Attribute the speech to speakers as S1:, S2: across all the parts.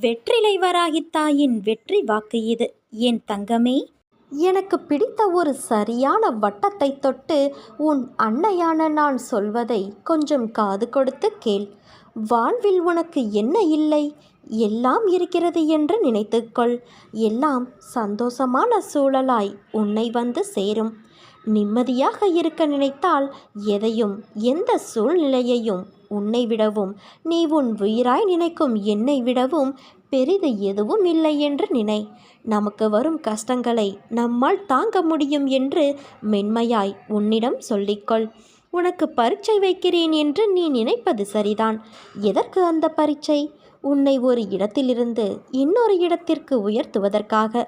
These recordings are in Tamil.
S1: வெற்றிலை வராகி தாயின் வெற்றி வாக்கு இது. என் தங்கமே? எனக்கு பிடித்த ஒரு சரியான வட்டத்தை தொட்டு உன் அன்னையான நான் சொல்வதை கொஞ்சம் காது கொடுத்து கேள். வாழ்வில் உனக்கு என்ன இல்லை? எல்லாம் இருக்கிறது என்று நினைத்துக்கொள் எல்லாம் சந்தோஷமான சூழலாய் உன்னை வந்து சேரும். நிம்மதியாக இருக்க நினைத்தால் எதையும் எந்த சூழ்நிலையையும் உன்னை விடவும் நீ உன் உயிராய் நினைக்கும் என்னை விடவும் பெரிது எதுவும் இல்லை என்று நினை. நமக்கு வரும் கஷ்டங்களை நம்மால் தாங்க முடியும் என்று மென்மையாய் உன்னிடம் சொல்லிக்கொள். உனக்கு பரீட்சை வைக்கிறேன் என்று நீ நினைப்பது சரிதான். எதற்கு அந்த பரீட்சை? உன்னை ஒரு இடத்திலிருந்து இன்னொரு இடத்திற்கு உயர்த்துவதற்காக.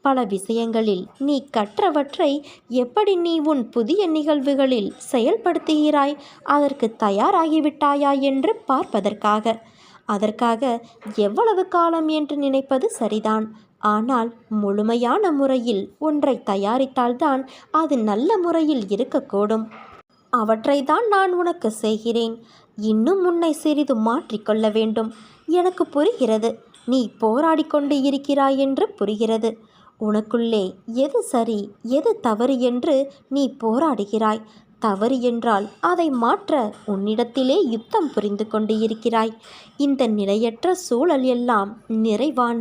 S1: பல விஷயங்களில் நீ கற்றவற்றை எப்படி நீ உன் புதிய நிகழ்வுகளில் செயல்படுத்துகிறாய் அதற்கு தயாராகிவிட்டாயா என்று பார்ப்பதற்காக. அதற்காக எவ்வளவு காலம் என்று நினைப்பது சரிதான். ஆனால் முழுமையான முறையில் ஒன்றை தயாரித்தால்தான் அது நல்ல முறையில் இருக்கக்கூடும். அவற்றை தான் நான் உனக்கு செய்கிறேன். இன்னும் உன்னை சிறிது மாற்றிக்கொள்ள வேண்டும். எனக்கு புரிகிறது. நீ போராடி கொண்டு இருக்கிறாய் என்று புரிகிறது. உனக்குள்ளே எது சரி எது தவறு என்று நீ போராடுகிறாய். தவறு என்றால் அதை மாற்ற உன்னிடத்திலே யுத்தம் புரிந்து கொண்டு இருக்கிறாய். இந்த நிலையற்ற சூழல் எல்லாம் நிறைவான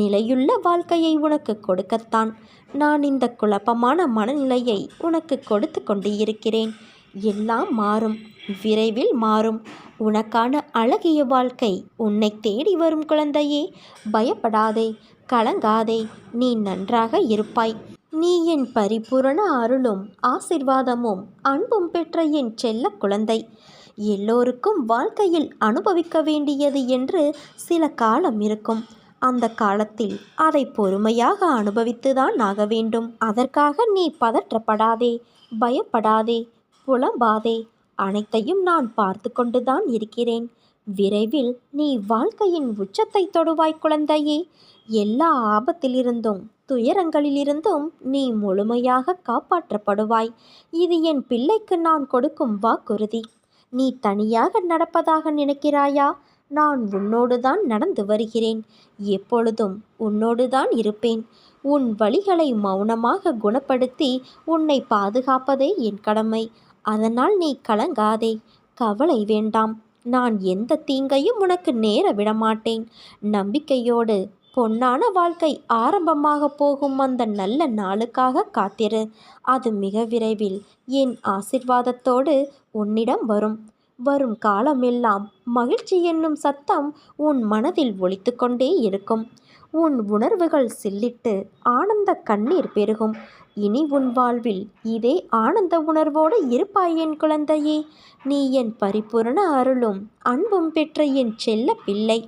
S1: நிலையுள்ள வாழ்க்கையை உனக்கு கொடுக்கத்தான். நான் இந்த குழப்பமான மனநிலையை உனக்கு கொடுத்து கொண்டு இருக்கிறேன் எல்லாம் மாறும் விரைவில் மாறும். உனக்கான அழகிய வாழ்க்கை உன்னை தேடி வரும் குழந்தையே. பயப்படாதே கலங்காதே நீ நன்றாக இருப்பாய். நீ என் பரிபூரண அருளும் ஆசிர்வாதமும் அன்பும் பெற்ற என் செல்ல குழந்தை. எல்லோருக்கும் வாழ்க்கையில் அனுபவிக்க வேண்டியது என்று சில காலம் இருக்கும். அந்த காலத்தில் அதை பொறுமையாக அனுபவித்துதான் ஆக வேண்டும். அதற்காக நீ பதற்றப்படாதே பயப்படாதே புலம்பாதே. அனைத்தையும் நான் பார்த்து கொண்டுதான் இருக்கிறேன். விரைவில் நீ வாழ்க்கையின் உச்சத்தை தொடுவாய் குழந்தையே. எல்லா ஆபத்திலிருந்தும் துயரங்களிலிருந்தும் நீ முழுமையாக காப்பாற்றப்படுவாய். இது என் பிள்ளைக்கு நான் கொடுக்கும் வாக்குறுதி. நீ தனியாக நடப்பதாக நினைக்கிறாயா? நான் உன்னோடுதான் நடந்து வருகிறேன். எப்பொழுதும் உன்னோடுதான் இருப்பேன். உன் வழிகளை மௌனமாக குணப்படுத்தி உன்னை பாதுகாப்பதே என் கடமை. அதனால் நீ கலங்காதே. கவலை வேண்டாம். நான் எந்த தீங்கையும் உனக்கு நேர விடமாட்டேன். நம்பிக்கையோடு பொன்னான வாழ்க்கை ஆரம்பமாக போகும் அந்த நல்ல நாளுக்காக காத்திரு. அது மிக விரைவில் என் ஆசிர்வாதத்தோடு உன்னிடம் வரும். வரும் காலமெல்லாம் மகிழ்ச்சி என்னும் சத்தம் உன் மனதில் ஒழித்து கொண்டே இருக்கும். உன் உணர்வுகள் சில்லிட்டு ஆனந்த கண்ணீர் பெருகும். இனி உன் வாழ்வில் இதே ஆனந்த உணர்வோடு இருப்பாய் என் குழந்தையே. நீ என் பரிபூரண அருளும் அன்பும் பெற்ற என் செல்ல பிள்ளை